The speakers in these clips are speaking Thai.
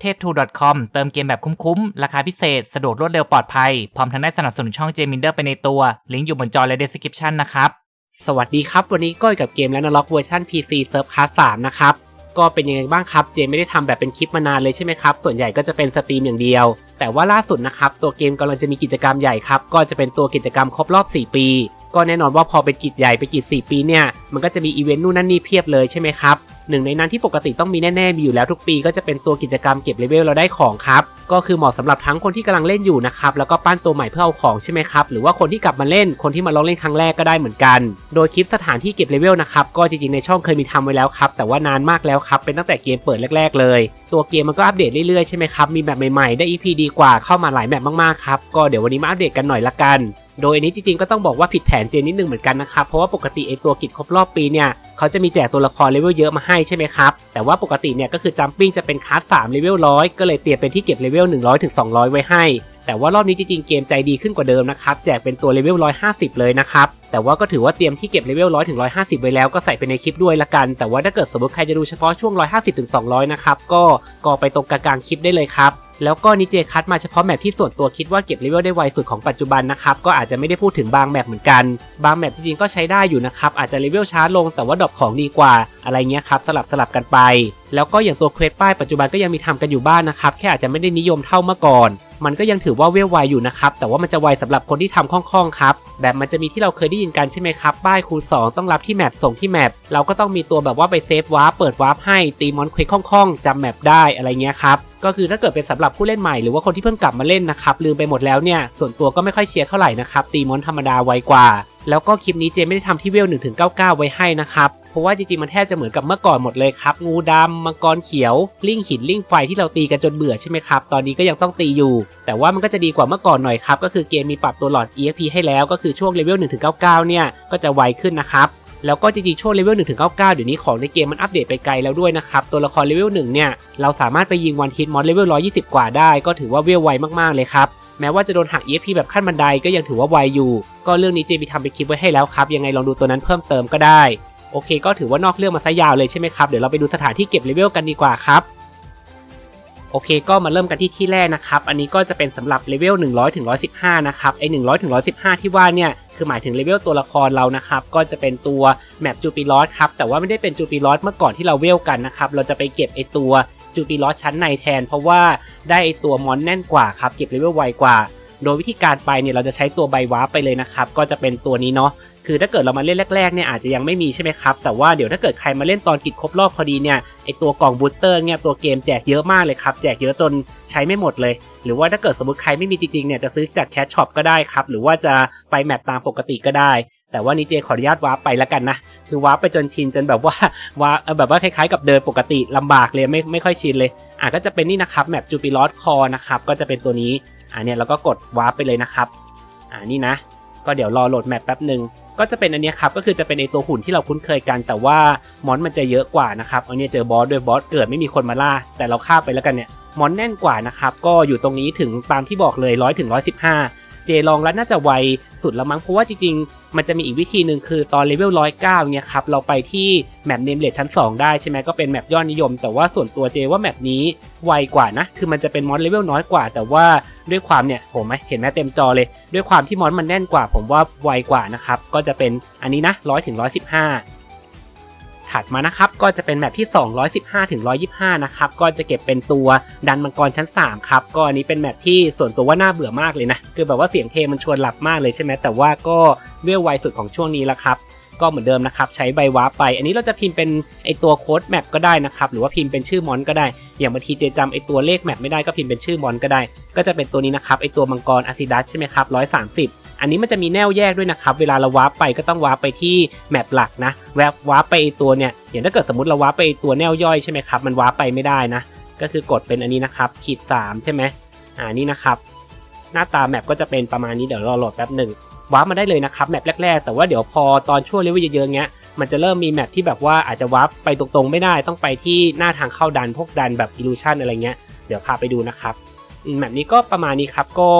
เทพทู .com เติมเกมแบบคุ้มๆ ราคาพิเศษ สะดวกรวดเร็วปลอดภัย พร้อมทั้งได้สนับสนุนช่องเจมินเดอร์ไปในตัว ลิงก์อยู่บนจอและ description นะครับ สวัสดีครับ วันนี้ก็อยู่กับเกมและนล็อกเวอร์ชัน PC Surf Card 3นะครับ ก็เป็นยังไงบ้างครับ เจมไม่ได้ทำแบบเป็นคลิปมานานเลยใช่ไหมครับ ส่วนใหญ่ก็จะเป็นสตรีมอย่างเดียว แต่ว่าล่าสุดนะครับ ตัวเกมกำลังจะมีกิจกรรมใหญ่ครับ ก็จะเป็นตัวกิจกรรมครบรอบ 4 ปี ก็แน่นอนว่าพอเป็นกิจใหญ่ไปกิจ 4 ปีเนี่ย มันก็จะมีอีเวนต์นู่นนั่นนี่เพียบเลยใช่ไหมครับ หนึ่งในนั้นที่ปกติต้องมีแน่ๆมีอยู่แล้วทุกปีก็จะเป็นตัวกิจกรรมเก็บเลเวลเราได้ของครับก็คือเหมาะสำหรับทั้งคนที่กำลังเล่นอยู่นะครับแล้วก็ปั้นตัวใหม่เพื่อเอาของใช่ไหมครับหรือว่าคนที่กลับมาเล่นคนที่มาลองเล่นครั้งแรกก็ได้เหมือนกัน โดยคลิปสถานที่เก็บเลเวลนะครับก็จริงๆในช่องเคยมีทำไว้แล้วครับแต่ว่านานมากแล้วครับเป็นตั้งแต่เกมเปิดแรก ๆ เลย ตัวเกมมันก็อัปเดตเรื่อยๆใช่ไหมครับมีแบบใหม่ๆได้ EP ดีกว่าเข้ามาหลายแบบมากๆครับก็เดี๋ยววันนี้มาอัปเดตกันหน่อยละกัน โดยอันนี้จริงๆก็ต้องบอกว่าผิดแผนเจนนิดนึงเหมือนกันนะครับ เพราะว่าปกติไอตัวกิจครบรอบปีเนี่ยเขาจะมีแจกตัวละครเลเวลเยอะมาให้ใช่ไหมครับ แต่ว่าปกติเนี่ยก็คือจัมปิ้งจะเป็นคลาส3เลเวลร้อยก็เลยเตรียมเป็นที่เก็บเลเวล100ถึง200 ไว้ให้ แต่ว่ารอบนี้จริงๆเกมใจดีขึ้นกว่าเดิมนะครับแจกเป็นตัวเลเวล150 เลยนะครับ แต่ว่าก็ถือว่าเตรียมที่เก็บเลเวล100ถึง150ไว้แล้วก็ใส่ไปในคลิปด้วยละกัน แต่ว่าถ้าเกิดสมมติใครจะดูเฉพาะช่วง150ถึง200นะครับก็ก็ไปตรงกลางคลิปได้เลยครับแล้วก็นิเจคัดมาเฉพาะแมปที่ส่วนตัวคิดว่าเก็บเลเวลได้ไวสุดของปัจจุบันนะครับก็อาจจะไม่ได้พูดถึงบางแมปเหมือนกัน บางแมปจริงๆก็ใช้ได้อยู่นะครับอาจจะเลเวลช้าลงแต่ว่าดรอปของดีกว่า อะไรเงี้ยครับสลับสลับกันไป แล้วก็อย่างตัวเควสป้ายปัจจุบันก็ยังมีทำกันอยู่บ้านนะครับแค่อาจจะไม่ได้นิยมเท่าเมื่อก่อน มันก็ยังถือว่าเวลไวอยู่นะครับแต่ว่ามันจะไวสำหรับคนที่ทำคล่องๆครับแบบมันจะมีที่เราเคยได้ยินกันใช่ไหมครับป้ายคูณ2ต้องรับที่แมปส่งที่แมปเราก็ต้องมีตัวแบบว่าไปเซฟวาร์ปเปิดวาร์ปให้ตีมอนเควสคล่องๆจำแมปได้อะไรเงี้ยครับก็คือถ้าเกิดเป็นสำหรับผู้เล่นใหม่หรือว่าคนที่เพิ่งกลับมาเล่นนะครับลืมไปหมดแล้วเนี่ยส่วนตัวก็ไม่ค่อยเชียร์เท่าไหร่นะครับตีมอนธรรมดาไวกว่า แล้วก็คลิปนี้เจไม่ได้ทำที่เวล1ถึง99 ไว้ให้นะครับ เพราะว่าจริงๆมันแทบจะเหมือนกับเมื่อก่อนหมดเลยครับ งูดำมังกรเขียว ลิงหินลิงไฟที่เราตีกันจนเบื่อใช่ไหมครับ ตอนนี้ก็ยังต้องตีอยู่ แต่ว่ามันก็จะดีกว่าเมื่อก่อนหน่อยครับ ก็คือเกมมีปรับตัวหลอด EXP ให้แล้วก็คือช่วงเลเวล1ถึง99 เนี่ยก็จะไวขึ้นนะครับแล้วก็จริงๆช่วงเลเวล1ถึง99 เดี๋ยวนี้ของในเกมมันอัปเดตไปไกลแล้วด้วยนะครับ ตัวละครเลเวล1เนี่ย เราสามารถไปยิงวันฮิตมอนเลเวล 120 กว่าได้ ก็ถือว่าเวลไวมากๆเลยครับ แม้ว่าจะโดนหัก EXP แบบขั้นบันไดก็ยังถือว่าไวอยู่ ก็เรื่องนี้เจมีทำเป็นคลิปไว้ให้แล้วครับ ยังไงลองดูตัวนั้นเพิ่มเติมก็ได้ โอเค ก็ถือว่านอกเรื่องมาซะยาวเลยใช่ไหมครับ เดี๋ยวเราไปดูสถานที่เก็บเลเวลกันดีกว่าครับโอเค ก็มาเริ่มกันที่ที่แรกนะครับ อันนี้ก็จะเป็นสำหรับเลเวล 100ถึง115 นะครับ ไอ้ 100ถึง115 ที่ว่าเนี่ย คือหมายถึงเลเวลตัวละครเรานะครับ ก็จะเป็นตัวแมปจูปิลอสครับ แต่ว่าไม่ได้เป็นจูปิลอสเมื่อก่อนที่เราเวลกันนะครับ เราจะไปเก็บไอ้ตัวจูปิลอสชั้นในแทน เพราะว่าได้ไอ้ตัวมอนแน่นกว่าครับ เก็บเลเวลไวกว่า โดยวิธีการไปเนี่ย เราจะใช้ตัวใบวาร์ปไปเลยนะครับ ก็จะเป็นตัวนี้เนาะ คือถ้าเกิดเรามาเล่นแรกๆเนี่ยอาจจะยังไม่มีใช่ไหมครับ แต่ว่าเดี๋ยวถ้าเกิดใครมาเล่นตอนกิจครบรอบพอดีเนี่ยไอตัวกล่องบูสเตอร์เนี่ยตัวเกมแจกเยอะมากเลยครับ แจกเยอะจนใช้ไม่หมดเลย หรือว่าถ้าเกิดสมมติใครไม่มีจริงๆเนี่ยจะซื้อจากแคชช็อปก็ได้ครับ หรือว่าจะไปแมปตามปกติก็ได้ แต่ว่านี่เจขออนุญาตวาร์ปไปแล้วกันนะ คือวาร์ปไปจนชินจนแบบว่าวาร์ปแบบว่าคล้ายๆกับเดินปกติลำบากเลยไม่ไม่ค่อยชินเลยอะก็จะเป็นนี่นะครับแมปจูปิลอสคอนะครับก็จะเป็นตัวนี้อ่าเนี่ยเราก็กดวาร์ปไปเลยนะครับอ่านี่นะ ก็เดี๋ยวรอโหลดแมปแป๊บหนึ่ง ก็จะเป็นอันนี้ครับก็คือจะเป็นไอตัวหุ่นที่เราคุ้นเคยกัน แต่ว่ามอนมันจะเยอะกว่านะครับอันนี้เจอบอสด้วยบอสเกิดไม่มีคนมาล่า แต่เราฆ่าไปแล้วกันเนี่ยมอนแน่นกว่านะครับก็อยู่ตรงนี้ถึงตามที่บอกเลยร้อยถึงร้อยสิบห้า เจลองแล้วน่าจะไวสุดละมั้งเพราะว่าจริงๆ มันจะมีอีกวิธีหนึ่งคือตอนเลเวลร้อยเก้าเนี่ยครับเราไปที่แมปเนมเลทชั้น 2 ได้ใช่ไหมก็เป็นแมปยอดนิยม แต่ว่าส่วนตัวเจว่าแมปนี้ไวกว่านะ คือมันจะเป็นมอนเลเวลน้อยกว่า แต่ว่าด้วยความเนี่ยผมไหมเห็นไหมเต็มจอเลย ด้วยความที่มอนมันแน่นกว่า ผมว่าไวกว่านะครับก็จะเป็นอันนี้นะร้อยถึงร้อยสิบห้า ถัดมานะครับ ก็จะเป็นแมปที่ 215ถึง125 นะครับ ก็จะเก็บเป็นตัวดันมังกรชั้น 3 ครับ ก็อันนี้เป็นแมปที่ส่วนตัวว่าน่าเบื่อมากเลยนะ คือแบบว่าเสียงเพลงมันชวนหลับมากเลยใช่ไหมแต่ว่าก็เวลไวสุดของช่วงนี้ล้วครับก็เหมือนเดิมนะครับ ใช้ใบวาร์ปไป อันนี้เราจะพิมพ์เป็นไอตัวโค้ดแมปก็ได้นะครับ หรือว่าพิมพ์เป็นชื่อมอนก็ได้ อย่างบางทีเจจำไอตัวเลขแมปไม่ได้ก็พิมพ์เป็นชื่อมอนก็ได้ ก็จะเป็นตัวนี้นะครับไอตัวมังกรอาซิดัสใช่ไหมครับ130อั อันนี้มันจะมีแนวแยกด้วยนะครับ เวลาเราวาร์ปไปก็ต้องวาร์ปไปที่แมปหลักนะ แวบวาร์ปไปตัวเนี่ยอย่างถ้าเกิดสมมติเราวาร์ปไปตัวแนวย่อยใช่ไหมครับมันวาร์ปไปไม่ได้นะ ก็คือกดเป็นอันนี้นะครับขีด3ใช่ไหมอ่านี่นะครับ หน้าตาแมปก็จะเป็นประมาณนี้เดี๋ยวรอโหลดแป๊บหนึ่งวาร์ปมาได้เลยนะครับแมปแรกๆ แต่ว่าเดี๋ยวพอตอนช่วงเลเวลเยอะๆเงี้ยมันจะเริ่มมีแมปที่แบบว่าอาจจะวาร์ปไปตรงๆ ไม่ได้ต้องไปที่หน้าทางเข้าดันพวกดันแบบอิลูชันอะไรเงี้ยเดี๋ยวพาไปดูนะครับแมปนี้ก็ประมาณนี้ครับก็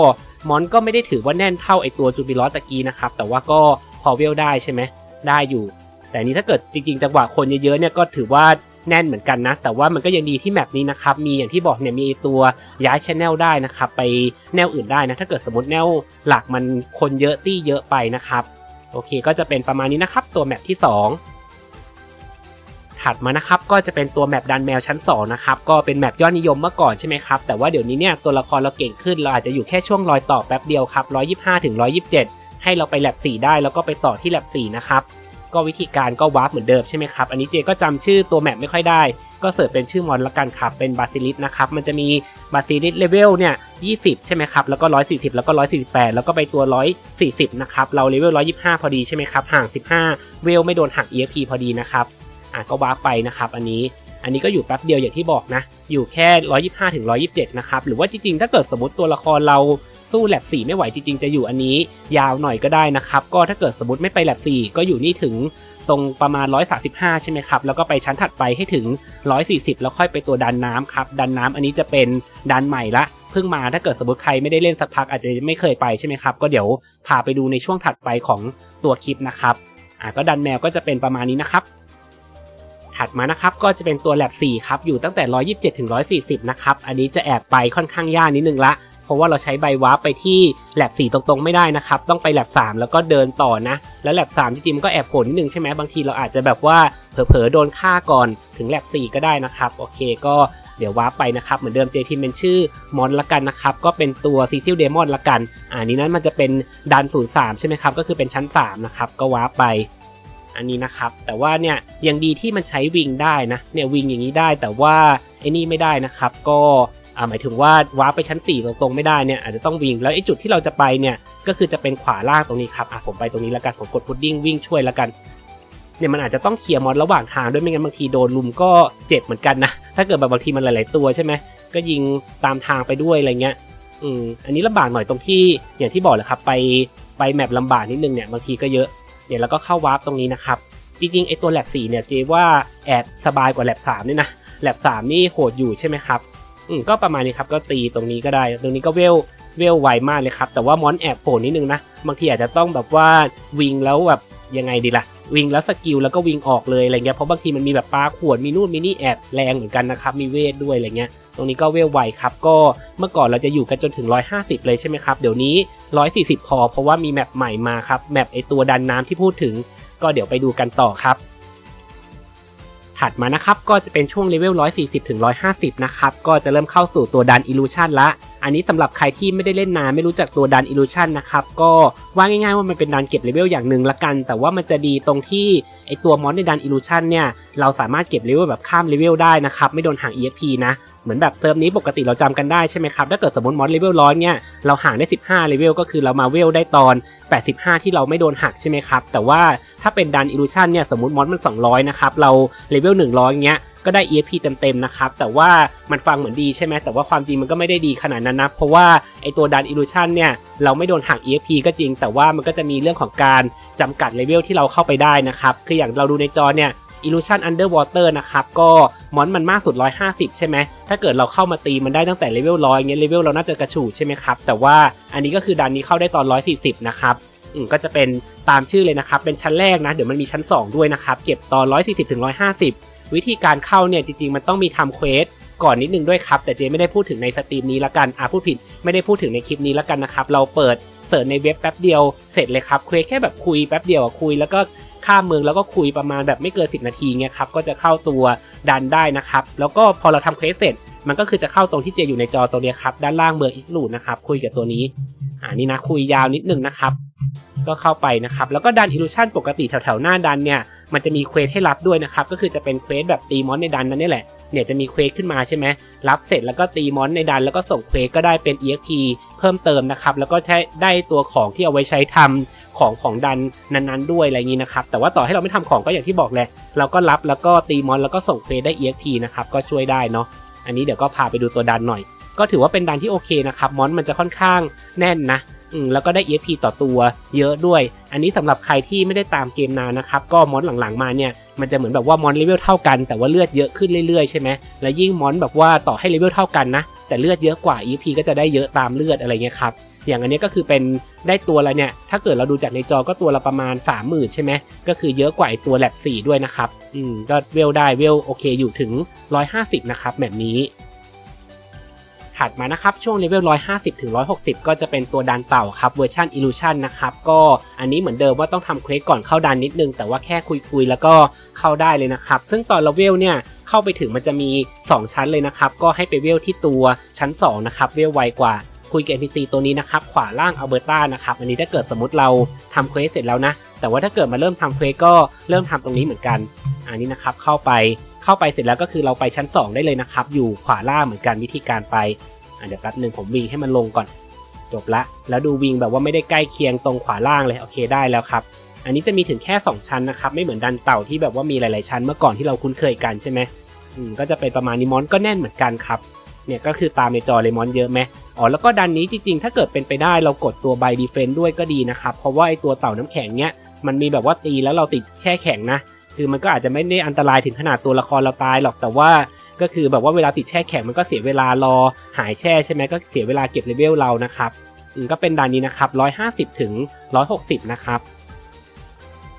มอนก็ไม่ได้ถือว่าแน่นเท่าไอตัวจูบิลอสตะกี้นะครับ แต่ว่าก็พอเวลได้ใช่ไหมได้อยู่ แต่นนี้ถ้าเกิดจริงๆจังหวะคนเยอะๆเนี่ยก็ถือว่าแน่นเหมือนกันนะ แต่ว่ามันก็ยังดีที่แมปนี้นะครับ มีอย่างที่บอกเนี่ยมีตัวย้ายชแนลได้นะครับ ไปแนวอื่นได้นะ ถ้าเกิดสมมติแนวหลักมันคนเยอะตี้เยอะไปนะครับ โอเค ก็จะเป็นประมาณนี้นะครับ ตัวแมปที่ 2 ถัดมานะครับก็จะเป็นตัวแมปดันแมวชั้น2นะครับก็เป็นแมปยอดนิยมเมื่อก่อนใช่ไหมครับแต่ว่าเดี๋ยวนี้เนี่ยตัวละครเราเก่งขึ้นเราอาจจะอยู่แค่ช่วงรอยต่อแป๊บเดียวครับ125ถึง127 ให้เราไปแลบ4ได้แล้วก็ไปต่อที่แลบ4นะครับก็วิธีการก็วาร์ปเหมือนเดิมใช่ไหมครับอันนี้เจก็จำชื่อตัวแมปไม่ค่อยได้ ก็เสิร์ชเป็นชื่อมอนละกันครับเป็นบาซิลิสนะครับมันจะมีบาซิลิสเลเวลเนี่ย20 ใช่ไหมครับแล้วก็ 140 แล้วก็ 148 แล้วก็ไปตัว 140 นะครับเราเลเวล 125 พอดีใช่ไหมครับห่าง 15 เวลไม่โดนหัก EFP พอดีนะครับ อะก็วาร์ปไปนะครับอันนี้อันนี้ก็อยู่แป๊บเดียวอย่างที่บอกนะ อยู่แค่ 125ถึง127 นะครับ หรือว่าจริงๆ ถ้าเกิดสมมติตัวละครเราสู้แลบ4ไม่ไหวจริงๆ จะอยู่อันนี้ ยาวหน่อยก็ได้นะครับ ก็ถ้าเกิดสมมติไม่ไปแลบ4ก็อยู่นี่ถึงตรงประมาณ 135 ใช่ไหมครับ แล้วก็ไปชั้นถัดไปให้ถึง 140 แล้วค่อยไปตัวดันน้ำครับ ดันน้ำอันนี้จะเป็นดันใหม่ละเพิ่งมาถ้าเกิดสมมติใครไม่ได้เล่นสักพักอาจจะไม่เคยไปใช่ไหมครับ ก็เดี๋ยวพาไปดูในช่วงถัดไปของตัวคลิปนะครับอะก็ดันแมวก็จะเป็นประมาณนี้นะครับ ถัดมานะครับก็จะเป็นตัวแลบ4ครับอยู่ตั้งแต่ 127ถึง140 นะครับ อันนี้จะแอบไปค่อนข้างยากนิดนึงละเพราะว่าเราใช้ใบวาร์ปไปที่แลบ4ตรงๆไม่ได้นะครับ ต้องไปแลบ3 แล้วก็เดินต่อนะ แล้วแลบ3จริงๆมันก็แอบโผลนิดนึงใช่ไหมบางทีเราอาจจะแบบว่าเผลอๆโดนฆ่าก่อนถึงแลบ4ก็ได้นะครับ โอเคก็เดี๋ยววาร์ปไปนะครับ เหมือนเดิมเจพิมเป็นชื่อมอนละกันนะครับ ก็เป็นตัวซีซิลเดมอนละกันอ่านี้นั้นมันจะเป็นดัน03ใช่ไหมครับก็คือเป็นชั้น3นะครับก็วาร์ปไป อันนี้นะครับ แต่ว่าเนี่ยยังดีที่มันใช้วิงได้นะเนี่ยวิงอย่างนี้ได้ แต่ว่าไอ้นี่ไม่ได้นะครับ ก็หมายถึงว่าวาร์ปไปชั้น 4 ตรงๆไม่ได้เนี่ยอาจจะต้องวิงแล้วไอ้จุดที่เราจะไปเนี่ยก็คือจะเป็นขวาล่างตรงนี้ครับอะผมไปตรงนี้แล้วกันผมกดพุดดิ้งวิ่งช่วยแล้วกันเนี่ยมันอาจจะต้องเคลียร์มอนระหว่างทางด้วยไม่งั้นบางทีโดนลุมก็เจ็บเหมือนกันนะถ้าเกิดแบบบางทีมันหลาย ๆ ตัวใช่ไหมก็ยิงตามทางไปด้วยอะไรเงี้ยอืมอันนี้ลำบากหน่อยตรงที่อย่างที่บอกแหละครับไปไปแมปลำบากนิดนึงเนี่ยบางทีก็เยอะ เดี๋ยวเราก็เข้าวาร์ปตรงนี้นะครับ จริงๆไอตัวแลบ4เนี่ยเจว่าแอบสบายกว่าแลบ3นี่นะแลบ3นี่โหดอยู่ใช่ไหมครับอืมก็ประมาณนี้ครับก็ตีตรงนี้ก็ได้ ตรงนี้ก็เวลเวลไวมากเลยครับ แต่ว่ามอนแอบโผล่นิดนึงนะบางทีอาจจะต้องแบบว่าวิงแล้วแบบยังไงดีล่ะ วิงแล้วสกิลแล้วก็วิงออกเลยอะไรเงี้ยเพราะบางทีมันมีแบบปลาขวดมีนู่นมีนี่แอบแรงเหมือนกันนะครับมีเวทด้วยอะไรเงี้ยตรงนี้ก็เวลไวครับก็เมื่อก่อนเราจะอยู่กันจนถึง 150 เลยใช่ไหมครับเดี๋ยวนี้ 140 พอ เพราะว่ามีแมปใหม่มาครับแมปไอตัวดันน้ำที่พูดถึง ก็เดี๋ยวไปดูกันต่อครับ ถัดมานะครับก็จะเป็นช่วงเลเวล140ถึง150 นะครับก็จะเริ่มเข้าสู่ตัวดันอิลูชันละ อันนี้สำหรับใครที่ไม่ได้เล่นนานไม่รู้จักตัวดันอิลูชันนะครับก็ว่าง่ายๆว่ามันเป็นดันเก็บเลเวลอย่างหนึ่งละกัน แต่ว่ามันจะดีตรงที่ไอตัวมอนในดันอิลูชันเนี่ยเราสามารถเก็บเลเวลแบบข้ามเลเวลได้นะครับไม่โดนห่าง EFP นะเหมือนแบบเติมนี้ปกติเราจำกันได้ใช่ไหมครับถ้าเกิดสมมติมอนเลเวลร้อยเนี่ยเราห่างได้ 15เลเวลก็คือเรามาเวลได้ตอน 85 ที่เราไม่โดนหักใช่ไหมครับแต่ว่าถ้าเป็นดันอิลูชันเนี่ยสมมติมอนมัน 200นะครับเราเลเวล100เงี้ย ก็ได้ EFP เต็มๆนะครับแต่ว่ามันฟังเหมือนดีใช่ไหมแต่ว่าความจริงมันก็ไม่ได้ดีขนาดนั้นนะเพราะว่าไอตัวดันอิลูชันเนี่ยเราไม่โดนหัก EFP ก็จริง แต่ว่ามันก็จะมีเรื่องของการจำกัดเลเวลที่เราเข้าไปได้นะครับคืออย่างเราดูในจอเนี่ย Illusion Underwater นะครับ ก็มอนมันมากสุด 150 ใช่ไหม ถ้าเกิดเราเข้ามาตีมันได้ตั้งแต่เลเวล100เงี้ยเลเวลเราน่าจะกระฉูดใช่ไหมครับ แต่ว่าอันนี้ก็คือดันนี้เข้าได้ตอน 140 นะครับอืมก็จะเป็นตามชื่อเลยนะครับ เป็นชั้นแรกนะ เดี๋ยวมันมีชั้น 2 ด้วยนะครับ เก็บตอน 140ถึง150 วิธีการเข้าเนี่ยจริงๆมันต้องมีทำเควสก่อนนิดนึงด้วยครับ แต่เจไม่ได้พูดถึงในสตรีมนี้ละกันอะพูดผิดไม่ได้พูดถึงในคลิปนี้ละกันนะครับ เราเปิดเสิร์ชในเว็บแป๊บเดียวเสร็จเลยครับเควสแค่แบบคุยแป๊บเดียวคุยแล้วก็ข้ามเมืองแล้วก็คุยประมาณแบบไม่เกิน10 นาทีเงี้ยครับก็จะเข้าตัวดันได้นะครับ แล้วก็พอเราทำเควสเสร็จ มันก็คือจะเข้าตรงที่เจอยู่ในจอตัวเนี้ครับ ด้านล่างเมืองอิสลูดนะครับ คุยกับตัวนี้ อ่านี่นะคุยยาวนิดนึงนะครับ ก็เข้าไปนะครับ แล้วก็ดันอิลูชันปกติแถวๆหน้าดันเนี่ย มันจะมีเควสให้รับด้วยนะครับ ก็คือจะเป็นเควสแบบตีมอนในดันนั่นนี่แหละ เนี่ยจะมีเควสขึ้นมาใช่ไหม รับเสร็จแล้วก็ตีมอนในดัน แล้วก็ส่งเควสก็ได้เป็น EXP เพิ่มเติมนะครับ แล้วก็ใช้ได้ตัวของที่เอาไว้ใช้ทำของของดันนั้นๆด้วยอะไรงนี้นะครับ แต่ว่าต่อให้เราไม่ทำของก็อย่างที่บอกแหละ เราก็รับแล้วก็ตีมอนแล้วก็ส่งเควสได้ EXP นะครับ ก็ช่วยได้เนาะ อันนี้เดี๋ยวก็พาไปดูตัวดันหน่อย ก็ถือว่าเป็นดันที่โอเคนะครับมอนมันจะค่อนข้างแน่นนะ แล้วก็ได้ EXP ต่อตัวเยอะด้วย อันนี้สำหรับใครที่ไม่ได้ตามเกมนานนะครับ ก็มอนหลังๆมาเนี่ยมันจะเหมือนแบบว่ามอนเลเวลเท่ากันแต่ว่าเลือดเยอะขึ้นเรื่อยๆใช่ไหมและยิ่งมอนแบบว่าต่อให้เลเวลเท่ากันนะแต่เลือดเยอะกว่า EXP ก็จะได้เยอะตามเลือดอะไรเงี้ยครับอย่างอันนี้ก็คือเป็นได้ตัวละเนี่ย ถ้าเกิดเราดูจากในจอก็ตัวละประมาณ 3 0,000 ใช่ไหม ก็คือเยอะกว่าไอตัวแลบ4ด้วยนะครับ อืม ก็เวลได้เวลโอเคอยู่ถึง 150 นะครับแบบนี้ ถัดมานะครับ ช่วงเลเวล150ถึง160 ก็จะเป็นตัวดันเต่าครับเวอร์ชัน Illusion นะครับก็อันนี้เหมือนเดิมว่าต้องทำเควสก่อนเข้าดันนิดนึง แต่ว่าแค่คุยๆแล้วก็เข้าได้เลยนะครับ ซึ่งตอนเราเวลเนี่ยเข้าไปถึงมันจะมี 2 ชั้นเลยนะครับ ก็ให้ไปเวลที่ตัวชั้น2นะครับเวลไวกว่าคุยกับ NPC ตัวนี้นะครับ ขวาล่างอัลเบอร์ตานะครับ อันนี้ถ้าเกิดสมมติเราทำเควสเสร็จแล้วนะ แต่ว่าถ้าเกิดมาเริ่มทำเควสก็เริ่มทำตรงนี้เหมือนกัน อันนี้นะครับเข้าไป เข้าไปเสร็จแล้วก็คือเราไปชั้น 2 ได้เลยนะครับ อยู่ขวาล่างเหมือนกันวิธีการไปเดี๋ยวแป๊บหนึ่งผมวิ่งให้มันลงก่อนจบละ แล้วดูวิ่งแบบว่าไม่ได้ใกล้เคียงตรงขวาล่างเลยโอเคได้แล้วครับ อันนี้จะมีถึงแค่ 2 ชั้นนะครับ ไม่เหมือนดันเต่าที่แบบว่ามีหลาย ๆ ชั้นเมื่อก่อนที่เราคุ้นเคยกันใช่ไหมอืมก็จะเป็นประมาณนี้มอนก็แน่นเหมือนกันครับเนี่ยก็คือตามในจอเลยมอนเยอะไหมอ๋อแล้วก็ดันนี้จริง ๆ ถ้าเกิดเป็นไปได้เรากดตัวไบดีเฟนด้วยก็ดีนะครับเพราะว่าไอตัวเต่าน้ำแข็งเนี้ยมันมีแบบว่าตีแล้วเราติดแช่แข็งนะ คือมันก็อาจจะไม่ได้อันตรายถึงขนาดตัวละครเราตายหรอกแต่ว่าก็คือแบบว่าเวลาติดแช่แข็งมันก็เสียเวลารอหายแช่ใช่ไหมก็เสียเวลาเก็บเลเวลเรานะครับก็เป็นด่านนี้นะครับ 150 ถึง 160 นะครับ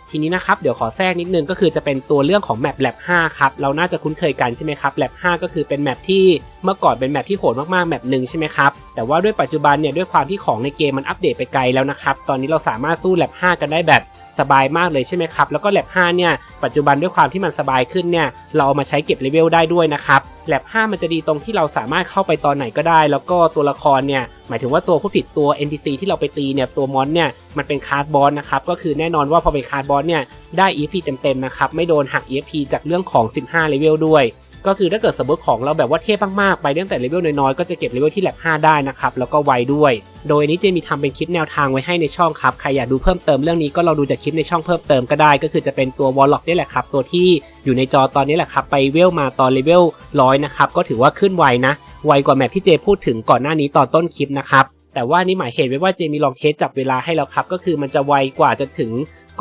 ทีนี้นะครับ เดี๋ยวขอแทรกนิดนึงก็คือจะเป็นตัวเรื่องของแมป Lab 5ครับ เราน่าจะคุ้นเคยกันใช่ไหมครับ Lab 5ก็คือเป็นแมปที่เมื่อก่อนเป็นแมปที่โหดมากๆแมปหนึ่งใช่ไหมครับแต่ว่าด้วยปัจจุบันเนี่ยด้วยความที่ของในเกมมันอัปเดตไปไกลแล้วนะครับตอนนี้เราสามารถสู้ Lab 5กันได้แบบสบายมากเลยใช่ไหมครับแล้วก็ Lab 5เนี่ยปัจจุบันด้วยความที่มันสบายขึ้นเนี่ยเราเอามาใช้เก็บเลเวลได้ด้วยนะครับ Lab 5มันจะดีตรงที่เราสามารถเข้าไปตอนไหนก็ได้ แล้วก็ตัวละครเนี่ยหมายถึงว่าตัวผู้ผิดตัว NPC ที่เราไปตีเนี่ยตัวมอนเนี่ยมันเป็นคาร์ดบอสนะครับก็คือแน่นอนว่าพอเป็นคาร์ดบอสเนี่ยได้ E.P เต็มๆนะครับไม่โดนหัก EP จากเรื่องของ 15เลเวลด้วย ก็คือถ้าเกิดสมมติของเราแบบว่าเทพมากๆไปตั้งแต่เลเวลน้อยๆก็จะเก็บเลเวลที่แลบ5ได้นะครับแล้วก็ไวด้วย โดยนี้เจมีทำเป็นคลิปแนวทางไว้ให้ในช่องครับใครอยากดูเพิ่มเติมเรื่องนี้ก็เราดูจากคลิปในช่องเพิ่มเติมก็ได้ ก็คือจะเป็นตัววอลล็อกนี่แหละครับตัวที่อยู่ในจอตอนนี้แหละครับไปเวลมาตอนเลเวลร้อยนะครับก็ถือว่าขึ้นไวนะไวกว่าแมปที่เจพูดถึงก่อนหน้านี้ตอนต้นคลิปนะครับแต่ว่านี่หมายเหตุไว้ว่าเจมีลองเทสจับเวลาให้แล้วครับ ก็คือมันจะไวกว่าจะถึง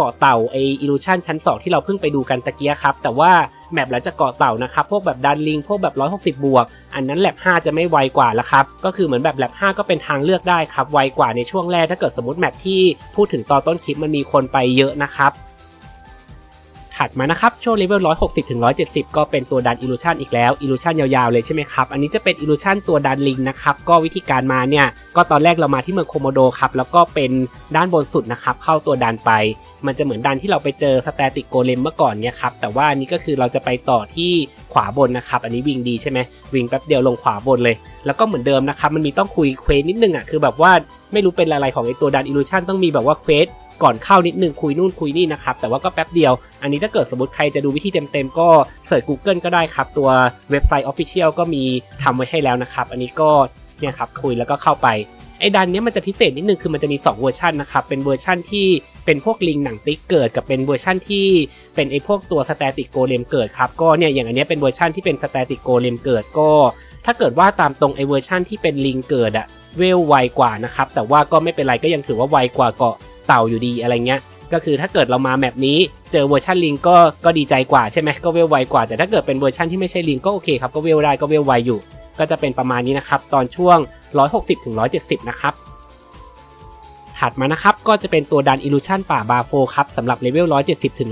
เกาะเต่าไออิลูชันชั้น 2 ที่เราเพิ่งไปดูกันตะเกียครับ แต่ว่าแมปหลังจากเกาะเต่านะครับ พวกแบบดันลิง พวกแบบ 160 บวก อันนั้นแลบ5จะไม่ไวกว่าละครับ ก็คือเหมือนแบบแลบ5ก็เป็นทางเลือกได้ครับ ไวกว่าในช่วงแรกถ้าเกิดสมมติแมปที่พูดถึงตอนต้นคลิปมันมีคนไปเยอะนะครับ ถัดมานะครับช่วงเลเวล160ถึง170 ก็เป็นตัวดันอิลูชันอีกแล้วอิลูชันยาวๆเลยใช่ไหมครับ อันนี้จะเป็นอิลูชันตัวดันลิงนะครับ ก็วิธีการมาเนี่ย ก็ตอนแรกเรามาที่เมืองโคโมโดครับแล้วก็เป็นด้านบนสุดนะครับ เข้าตัวดันไป มันจะเหมือนดันที่เราไปเจอสแตติกโกเลมเมื่อก่อนเนี่ยครับแต่ว่าอันนี้ก็คือเราจะไปต่อที่ขวาบนนะครับอันนี้วิ่งดีใช่ไหมวิ่งแป๊บเดียวลงขวาบนเลย แล้วก็เหมือนเดิมนะครับมันมีต้องคุยเควสนิดนึงอะคือแบบว่าไม่รู้เป็นอะไรของไอตัวดันอิลูชันต้องมีแบบว่าเควส ก่อนเข้านิดนึงคุยนู่นคุยนี่นะครับ แต่ว่าก็แป๊บเดียว อันนี้ถ้าเกิดสมมติใครจะดูวิธีเต็มๆ ก็เสิร์ช Google ก็ได้ครับ ตัวเว็บไซต์ Official ก็มีทำไว้ให้แล้วนะครับ อันนี้ก็เนี่ยครับคุยแล้วก็เข้าไปไอ้ดันเนี้ยมันจะพิเศษนิดนึงคือมันจะมี 2 เวอร์ชันนะครับ เป็นเวอร์ชันที่เป็นพวกลิงหนังติ๊กเกิดกับเป็นเวอร์ชันที่เป็นไอ้พวกตัวสแตติกโกเลมเกิดครับก็เนี่ยอย่างอันนี้เป็นเวอร์ชันที่เป็นสแตติกโกเลมเกิดก็ ถ้าเกิดว่าตามตรงไอ้เวอร์ชันที่เป็นลิงเกิดอะเวลไวกว่านะครับแต่ว่าก็ไม่เป็นไรก็ยังถือว่าไวกว่าเกาะ เต่าอยู่ดีอะไรเงี้ยก็คือถ้าเกิดเรามาแมปนี้เจอเวอร์ชันลิงก็ก็ดีใจกว่าใช่ไหมก็เวลไวกว่าแต่ถ้าเกิดเป็นเวอร์ชันที่ไม่ใช่ลิงก็โอเคครับก็เวลได้ก็เวลไวอยู่ ก็จะเป็นประมาณนี้นะครับตอนช่วง 160ถึง170 นะครับถัดมานะครับก็จะเป็นตัวดันอิลูชันป่าบาโฟครับสำหรับเลเวล 170ถึง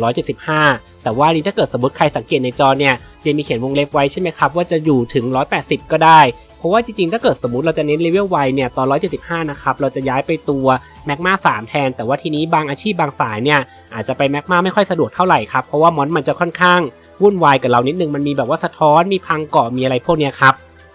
175 แต่ว่านี่ถ้าเกิดสมมติใครสังเกตในจอเนี่ยเจมีเขียนวงเล็บไว้ใช่ไหมครับว่าจะอยู่ถึง 180 ก็ได้ เพราะว่าจริงๆ ถ้าเกิดสมมติเราจะเน้นเลเวลไวเนี่ยตอน 175 นะครับ เราจะย้ายไปตัวแมกมา3 แทน แต่ว่าทีนี้บางอาชีพบางสายเนี่ยอาจจะไปแมกมาไม่ค่อยสะดวกเท่าไหร่ครับ เพราะว่ามอนมันจะค่อนข้างวุ่นวายกับเรานิดนึง มันมีแบบว่าสะท้อน มีพังเกาะ มีอะไรพวกเนี้ยครับ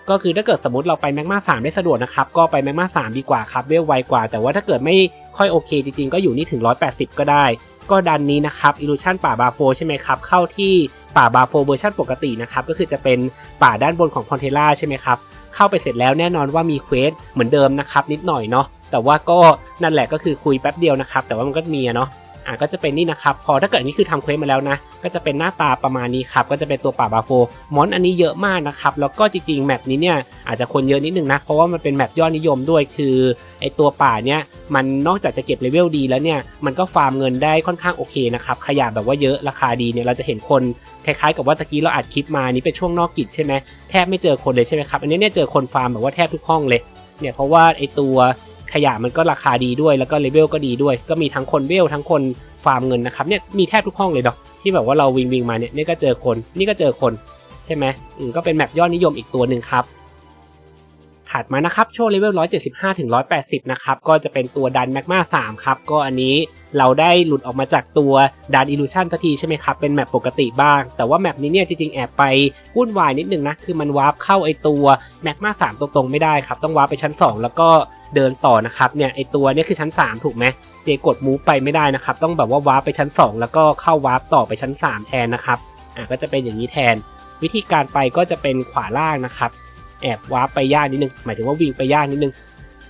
ก็คือถ้าเกิดสมมติเราไปแมกมา3ได้สะดวกนะครับ ก็ไปแมกมา3ดีกว่าครับเวลไวกว่า แต่ว่าถ้าเกิดไม่ค่อยโอเคจริงๆ ก็อยู่นี่ถึง 180 ก็ได้ ก็ดันนี้นะครับอิลูชันป่าบาโฟใช่ไหมครับ เข้าที่ป่าบาโฟเวอร์ชันปกตินะครับ ก็คือจะเป็นป่าด้านบนของพอนเทล่าใช่ไหมครับ เข้าไปเสร็จแล้วแน่นอนว่ามีเควสเหมือนเดิมนะครับนิดหน่อยเนาะแต่ว่าก็นั่นแหละก็คือคุยแป๊บเดียวนะครับแต่ว่ามันก็มีอะเนาะ อะก็จะเป็นนี่นะครับพอถ้าเกิดอันนี้คือทำเควสมาแล้วนะ ก็จะเป็นหน้าตาประมาณนี้ครับก็จะเป็นตัวป่าบาโฟมอนอันนี้เยอะมากนะครับแล้วก็จริงๆแมปนี้เนี่ยอาจจะคนเยอะนิดนึงนะเพราะว่ามันเป็นแมปยอดนิยมด้วยคือไอตัวป่าเนี่ยมันนอกจากจะเก็บเลเวลดีแล้วเนี่ยมันก็ฟาร์มเงินได้ค่อนข้างโอเคนะครับขยะแบบว่าเยอะราคาดีเนี่ยเราจะเห็นคนคล้ายๆกับว่าตะกี้เราอัดคลิปมานี่เป็นช่วงนอกกิจใช่ไหมแทบไม่เจอคนเลยใช่ไหมครับอันนี้เนี่ยเจอคนฟาร์มแบบว่าแทบทุกห้องเลยเนี่ยเพราะว่าไอตัว ขยะมันก็ราคาดีด้วยแล้วก็เลเวลก็ดีด้วย ก็มีทั้งคนเวลทั้งคนฟาร์มเงินนะครับเนี่ยมีแทบทุกห้องเลยเนาะที่แบบว่าเราวิ่งวิ่งมาเนี่ยนี่ก็เจอคนนี่ก็เจอคนใช่ไหมอืมก็เป็นแมปยอดนิยมอีกตัวหนึ่งครับ ถัดมานะครับโชว์เลเวล 175 ถึง 180 นะครับ ก็จะเป็นตัวดันแมกมา3ครับ ก็อันนี้เราได้หลุดออกมาจากตัวดันอิลูชันทันทีใช่ไหมครับ เป็นแมปปกติบ้าง แต่ว่าแมปนี้เนี่ยจริงๆ แอบไปวุ่นวายนิดนึงนะ คือมันวาร์ปเข้าไอตัวแมกมา3ตรงๆ ไม่ได้ครับ ต้องวาร์ปไปชั้น 2 แล้วก็เดินต่อนะครับ เนี่ยไอตัวเนี่ยคือชั้น 3 ถูกไหมเจกดมูฟไปไม่ได้นะครับ ต้องแบบว่าวาร์ปไปชั้น 2 แล้วก็เข้าวาร์ปต่อไปชั้น 3 แทนนะครับ อะก็จะเป็นอย่างนี้แทน วิธีการไปก็จะเป็นขวาล่างนะครับ แอบวาร์ปไปย่ากนิดนึง หมายถึงว่าวิ่งไปย่ากนิดนึง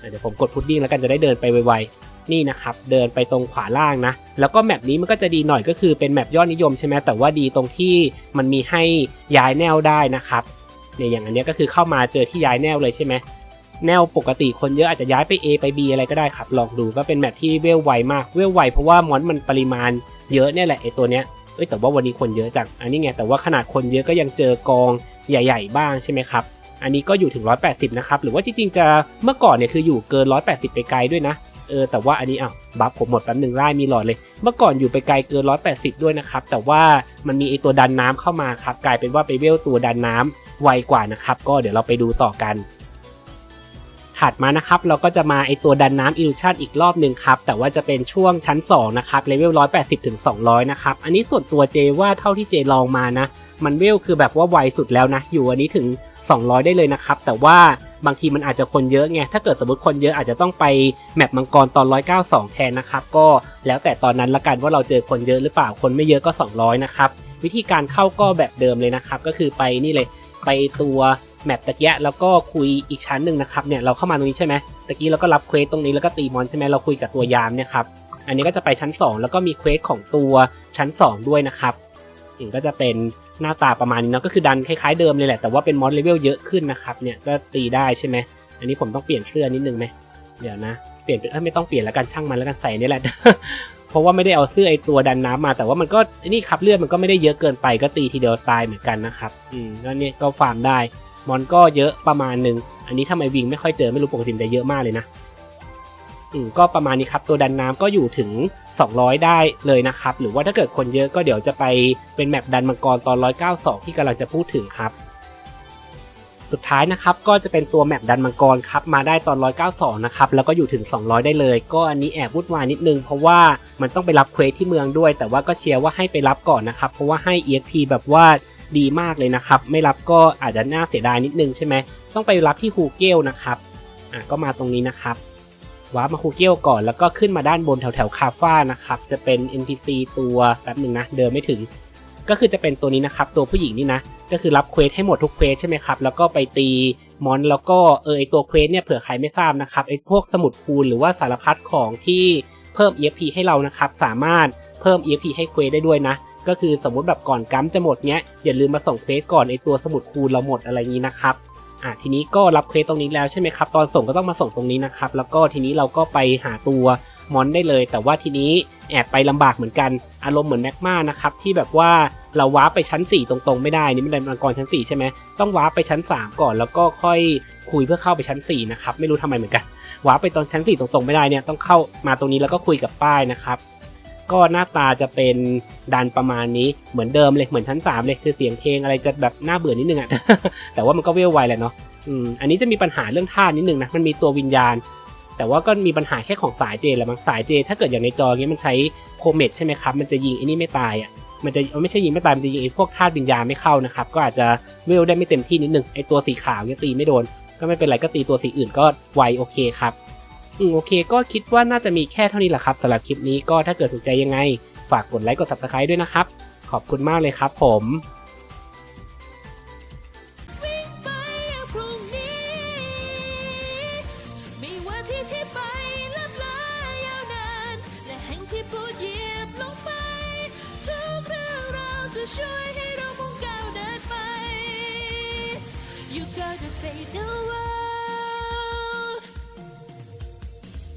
เดี๋ยวผมกดพุดดิ้งแล้วกันจะได้เดินไปไวๆ นี่นะครับ เดินไปตรงขวาล่างนะ แล้วก็แมปนี้มันก็จะดีหน่อยก็คือเป็นแมปยอดนิยมใช่ไหมแต่ว่าดีตรงที่มันมีให้ย้ายแนวได้นะครับเนี่ยอย่างอันนี้ก็คือเข้ามาเจอที่ย้ายแนวเลยใช่ไหมแนวปกติคนเยอะอาจจะย้ายไป A ไป B อะไรก็ได้ครับ ลองดูก็เป็นแมปที่เวลไวมากเวลไวเพราะว่ามอนมันปริมาณเยอะเนี่ยแหละไอตัวเนี้ยเอ้ยแต่ว่าวันนี้คนเยอะจังอันนี้ไงแต่ว่าขนาดคนเยอะก็ยังเจอกองใหญ่ ๆ บ้างใช่ไหมครับ อันนี้ก็อยู่ถึง 180 นะครับ หรือว่าจริงๆ จะเมื่อก่อนเนี่ยคืออยู่เกิน 180 ไปไกลด้วยนะ เออ แต่ว่าอันนี้อ้าวบัฟผมหมดแป๊บหนึ่งไล่มีหลอดเลย เมื่อก่อนอยู่ไปไกลเกิน 180 ด้วยนะครับ แต่ว่ามันมีไอตัวดันน้ำเข้ามาครับ กลายเป็นว่าไปเวลตัวดันน้ำไวกว่านะครับ ก็เดี๋ยวเราไปดูต่อกัน ถัดมานะครับ เราก็จะมาไอตัวดันน้ำอิลูชันอีกรอบหนึ่งครับ แต่ว่าจะเป็นช่วงชั้น 2 นะครับ เลเวล 180 ถึง 200 นะครับ อันนี้ส่วนตัวเจว่าเท่าที่เจลองมานะ มันเวลคือแบบว่าไวสุดแล้วนะ อยู่อันนี้ถึง 200 ได้เลยนะครับ แต่ว่าบางทีมันอาจจะคนเยอะไง ถ้าเกิดสมมติคนเยอะอาจจะต้องไปแมปมังกรตอน 192 แทนนะครับ ก็แล้วแต่ตอนนั้นละกันว่าเราเจอคนเยอะหรือเปล่า คนไม่เยอะก็ 200 นะครับ วิธีการเข้าก็แบบเดิมเลยนะครับ ก็คือไปนี่เลย ไปตัวแมปตะเกียแล้วก็คุยอีกชั้นหนึ่งนะครับเนี่ยเราเข้ามาตรงนี้ใช่ไหมตะกี้เราก็รับเควสตรงนี้แล้วก็ตีมอนใช่ไหมเราคุยกับตัวยามเนี่ยครับอันนี้ก็จะไปชั้น 2 แล้วก็มีเควสของตัวชั้น 2 ด้วยนะครับ ถึงก็จะเป็นหน้าตาประมาณนี้เนาะก็คือดันคล้ายๆเดิมเลยแหละแต่ว่าเป็นมอนเลเวลเยอะขึ้นนะครับเนี่ยก็ตีได้ใช่ไหมอันนี้ผมต้องเปลี่ยนเสื้อนิดนึงไหมเดี๋ยวนะเปลี่ยนเป็นเอ้ยไม่ต้องเปลี่ยนแล้วกันช่างมันแล้วกันใส่นี่แหละ เพราะว่าไม่ได้เอาเสื้อไอตัวดันน้ำมาแต่ว่ามันก็นี่ครับเลือดมันก็ไม่ได้เยอะเกินไปก็ตีทีเดียวตายเหมือนกันนะครับอืมแล้วเนี่ยก็ฟาร์มได้มอนก็เยอะประมาณหนึ่งอันนี้ทำไมวิ่งไม่ค่อยเจอไม่รู้ปกติมันจะเยอะมากเลยนะ อืมก็ประมาณนี้ครับตัวดันน้ำก็อยู่ถึง 200 ได้เลยนะครับ หรือว่าถ้าเกิดคนเยอะก็เดี๋ยวจะไปเป็นแมปดันมังกรตอน 192 ที่กำลังจะพูดถึงครับ สุดท้ายนะครับก็จะเป็นตัวแมปดันมังกรครับมาได้ตอน 192 นะครับแล้วก็อยู่ถึง 200 ได้เลย ก็อันนี้แอบวุ่นวายนิดนึงเพราะว่ามันต้องไปรับเควสที่เมืองด้วย แต่ว่าก็เชียร์ว่าให้ไปรับก่อนนะครับเพราะว่าให้ EXP แบบว่าดีมากเลยนะครับ ไม่รับก็อาจจะน่าเสียดายนิดนึงใช่ไหมต้องไปรับที่ฮูเกลนะครับอะก็มาตรงนี้นะครับ วาร์ปมาฮูเกลก่อนแล้วก็ขึ้นมาด้านบนแถวแถวคาฟ้านะครับจะเป็น NPC ตัวแป๊บหนึ่งนะเดินไม่ถึง ก็คือจะเป็นตัวนี้นะครับตัวผู้หญิงนี่นะก็คือรับเควสให้หมดทุกเควสใช่ไหมครับแล้วก็ไปตีมอนแล้วก็เออไอตัวเควสเนี่ยเผื่อใครไม่ทราบนะครับไอพวกสมุดคูณหรือว่าสารพัดของที่เพิ่ม EXP ให้เรานะครับสามารถเพิ่ม EXP ให้เควสได้ด้วยนะก็คือสมมุติแบบก่อนกัมจะหมดเนี้ยอย่าลืมมาส่งเควสก่อนไอตัวสมุดคูณเราหมดอะไรงี้นะครับ อะทีนี้ก็รับเควสตรงนี้แล้วใช่ไหมครับ ตอนส่งก็ต้องมาส่งตรงนี้นะครับ แล้วก็ทีนี้เราก็ไปหาตัวมอนได้เลย แต่ว่าทีนี้แอบไปลำบากเหมือนกัน อารมณ์เหมือนแมกมานะครับ ที่แบบว่าเราวาร์ปไปชั้น 4 ตรงๆ ไม่ได้ นี่มันเป็นมังกรชั้น 4 ใช่ไหมต้องวาร์ปไปชั้น 3 ก่อน แล้วก็ค่อยคุยเพื่อเข้าไปชั้น 4 นะครับ ไม่รู้ทำไมเหมือนกัน วาร์ปไปตอนชั้น 4 ตรงๆ ไม่ได้เนี่ย ต้องเข้ามาตรงนี้แล้วก็คุยกับป้ายนะครับ ก็หน้าตาจะเป็นดันประมาณนี้เหมือนเดิมเลยเหมือนชั้น3เลยคือเสียงเพลงอะไรจะแบบน่าเบื่อนิดนึงอะแต่ว่ามันก็เวลไวแหละเนาะอืมอันนี้จะมีปัญหาเรื่องท่านิดนึงนะมันมีตัววิญญาณ แต่ว่าก็มีปัญหาแค่ของสายเจแหละมั้งสายเจ ถ้าเกิดอย่างในจอเงี้ยมันใช้โคเมตใช่ไหมครับมันจะยิงไอ้นี่ไม่ตายอะมันจะไม่ใช่ยิงไม่ตายมันจะยิงไอ้พวกธาตุวิญญาณไม่เข้านะครับก็อาจจะเวลได้ไม่เต็มที่นิดนึงไอ้ตัวสีขาวเนี่ยตีไม่โดน ก็ไม่เป็นไรก็ตีตัวสีอื่นก็ไวโอเคครับ อืมโอเค ก็คิดว่าน่าจะมีแค่เท่านี้แหละครับสำหรับคลิปนี้ก็ถ้าเกิดถูกใจยังไง ฝากกดไลค์กด subscribe ด้วยนะครับ ขอบคุณมากเลยครับผม